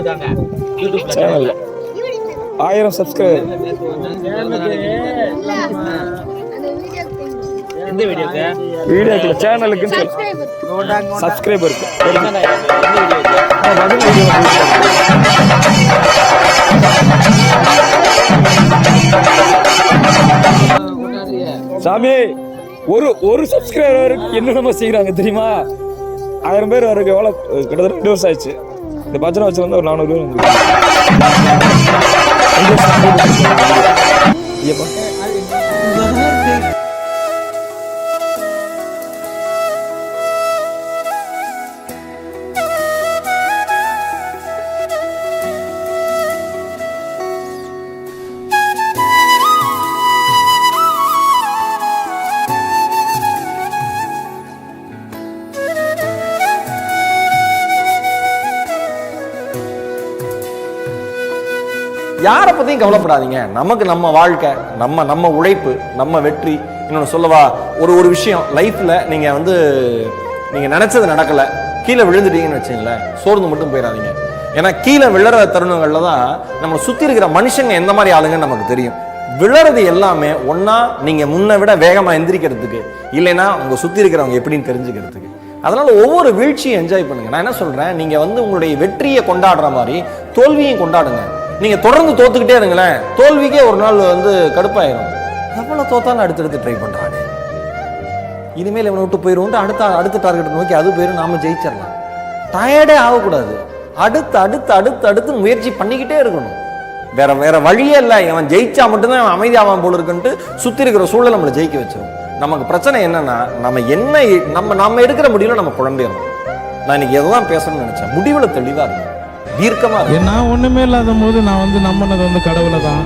வந்துட்டாங்க யூடியூப்ல சேனல்ல ஆயிரம் சப்ஸ்கிரைபர் எந்த வீடியோக்கு? வீடியோக்குள்ள சேனலுக்குன்னு சொல்லு. சப்ஸ்கிரைபருக்கு என்னடா எந்த வீடியோக்கு சாமி ஒரு ஒரு சப்ஸ்கிரைபருக்கு என்னென்னமோ செய்கிறாங்க தெரியுமா? ஆயிரம் பேர் வரைக்கும் எவ்வளோ கிட்டத்தட்ட ரெண்டு வருஷம் ஆயிடுச்சு. இந்த பஜனை வச்சு வந்து ஒரு நானூறு பேர் வந்து யாரை பத்தியும் கவலைப்படாதீங்க. நமக்கு நம்ம வாழ்க்கை நம்ம நம்ம உழைப்பு நம்ம வெற்றி இன்னொன்று சொல்லவா ஒரு ஒரு விஷயம் லைஃப்ல நீங்க வந்து நீங்க நினைச்சது நடக்கல கீழே விழுந்துட்டீங்கன்னு வச்சுங்களேன் சோர்ந்து மட்டும் போயிடாதீங்க. ஏன்னா கீழே விழற தருணங்கள்ல தான் நம்ம சுத்தி இருக்கிற மனுஷங்க எந்த மாதிரி ஆளுங்கன்னு நமக்கு தெரியும். விழறது எல்லாமே ஒன்றா நீங்க முன்ன விட வேகமா எந்திரிக்கிறதுக்கு இல்லைன்னா உங்க சுத்தி இருக்கிறவங்க எப்படின்னு தெரிஞ்சுக்கிறதுக்கு. அதனால ஒவ்வொரு வீழ்ச்சியும் என்ஜாய் பண்ணுங்க. நான் என்ன சொல்றேன்? நீங்க வந்து உங்களுடைய வெற்றியை கொண்டாடுற மாதிரி தோல்வியும் கொண்டாடுங்க. நீங்க தொடர்ந்து தோத்துக்கிட்டே இருங்களேன் தோல்விக்கே ஒரு நாள் வந்து கடுப்பாயிரும். எவ்வளவு தோத்தாலும் அடுத்தடுத்து ட்ரை பண்றானே. இனிமேல் இவனை விட்டு போயிடுவோம் அடுத்த அடுத்த டார்கெட் நோக்கி அது போயிடும் நாம ஜெயிச்சிடலாம். டயர்டே ஆகக்கூடாது. அடுத்து அடுத்து அடுத்து அடுத்து முயற்சி பண்ணிக்கிட்டே இருக்கணும். வேற வேற வழியே இல்லை. இவன் ஜெயிச்சா மட்டும்தான் அவன் அமைதியாவான் போல இருக்குன்ட்டு சுத்தி இருக்கிற சூழல் நம்மளை ஜெயிக்க வச்சிடும் நமக்கு பிரச்சனை என்னன்னா நம்ம என்ன நம்ம நம்ம எடுக்கிற முடிவில் நம்ம குழம்பிடணும். நான் இன்னைக்கு எதுதான் பேசணும்னு நினைச்சேன். முடிவில் தெளிவாக இருக்கும் தீர்க்கமா? நான் ஒண்ணுமே இல்லாத போது நான் வந்து நம்பினது வந்து கடவுளை தான்